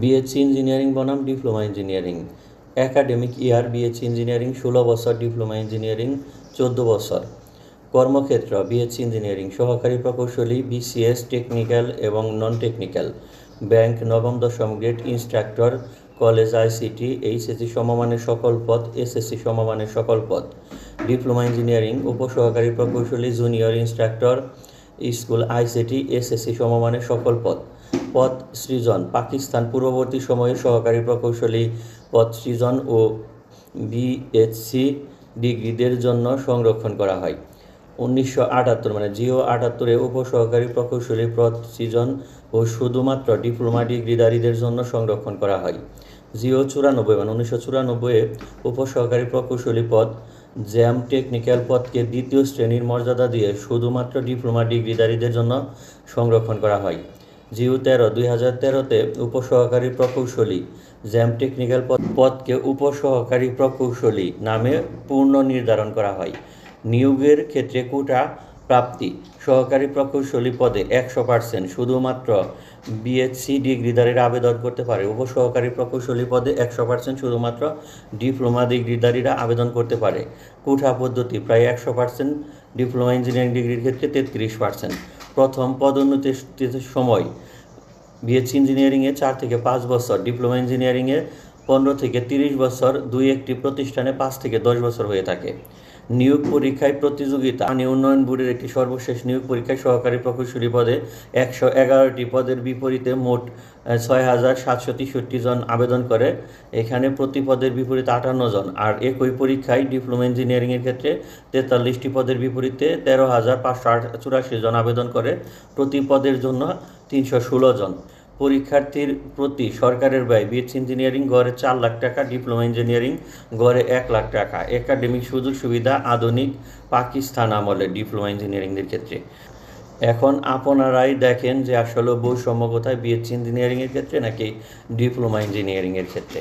BSc engineering বনাম diploma engineering academic year BSc engineering ষোলো বছর ডিপ্লোমা ইঞ্জিনিয়ারিং চোদ্দ বছর। কর্মক্ষেত্র বিএসসি ইঞ্জিনিয়ারিং সহকারী প্রকৌশলী বিসিএস টেকনিক্যাল এবং নন টেকনিক্যাল ব্যাংক নবম, দশম grade instructor college ICT HSC সমমানের সকল পদ এসএসসি সমমানের সকল পদ। ডিপ্লোমা ইঞ্জিনিয়ারিং উপসহকারী প্রকৌশলী junior instructor school ICT SSC সমমানের সকল পদ। পদ সৃজন। পাকিস্তান পূর্ববর্তী সময়ে সহকারী প্রকৌশলী পদ সৃজন ও বিএসসি ডিগ্রিদের জন্য সংরক্ষণ করা হয়। উনিশশো আটাত্তর মানে জিও আটাত্তরে উপসহকারী প্রকৌশলী পদ সৃজন ও শুধুমাত্র ডিপ্লোমা ডিগ্রিধারীদের জন্য সংরক্ষণ করা হয়। জিও চুরানব্বই মানে উনিশশো চুরানব্বইয়ে উপসহকারী প্রকৌশলী পদ জ্যাম টেকনিক্যাল পদকে দ্বিতীয় শ্রেণির মর্যাদা দিয়ে শুধুমাত্র ডিপ্লোমা ডিগ্রিধারীদের জন্য সংরক্ষণ করা হয়। জিও তেরো, দুই হাজার তেরোতে উপসহকারী প্রকৌশলী জ্যাম টেকনিক্যাল পদ পদকে উপসহকারী প্রকৌশলী নামে পূর্ণ নির্ধারণ করা হয়। নিয়োগের ক্ষেত্রে কোটা প্রাপ্তি সহকারী প্রকৌশলী পদে একশো পার্সেন্ট শুধুমাত্র বিএসসি ডিগ্রিধারীরা আবেদন করতে পারে। উপসহকারী প্রকৌশলী পদে একশো পার্সেন্ট শুধুমাত্র ডিপ্লোমা ডিগ্রিধারীরা আবেদন করতে পারে। কোঠা পদ্ধতি প্রায় একশো পার্সেন্ট ডিপ্লোমা ইঞ্জিনিয়ারিং ডিগ্রির ক্ষেত্রে তেত্রিশ পার্সেন্ট প্রথম পদোন্নতির সময় বিএসসি ইঞ্জিনিয়ারিংয়ে চার থেকে পাঁচ বছর ডিপ্লোমা ইঞ্জিনিয়ারিংয়ে পনেরো থেকে তিরিশ বছর দুই একটি প্রতিষ্ঠানে পাঁচ থেকে দশ বছর হয়ে থাকে। নিয়োগ পরীক্ষায় প্রতিযোগিতা পানি উন্নয়ন বোর্ডের একটি সর্বশেষ নিয়োগ পরীক্ষায় সহকারী প্রকৌশলী পদে একশো এগারোটি পদের বিপরীতে মোট ছয় হাজার সাতশো তেষট্টি জন আবেদন করে। এখানে প্রতি পদের বিপরীতে আটান্ন জন। আর একই পরীক্ষায় ডিপ্লোমা ইঞ্জিনিয়ারিংয়ের ক্ষেত্রে তেতাল্লিশটি পদের বিপরীতে তেরো হাজার পাঁচশো আট চুরাশি জন আবেদন করে। প্রতি পদের জন্য তিনশো ষোলো জন। পরীক্ষার্থীর প্রতি সরকারের ব্যয় বিএস ইঞ্জিনিয়ারিং গড়ে চার লাখ টাকা, ডিপ্লোমা ইঞ্জিনিয়ারিং গড়ে এক লাখ টাকা। একাডেমিক সুযোগ সুবিধা আধুনিক পাকিস্তান আমলে ডিপ্লোমা ইঞ্জিনিয়ারিংয়ের ক্ষেত্রে। এখন আপনারাই দেখেন যে আসলে বৈষম্য কোথায় বিএসসি ইঞ্জিনিয়ারিংয়ের ক্ষেত্রে নাকি ডিপ্লোমা ইঞ্জিনিয়ারিংয়ের ক্ষেত্রে।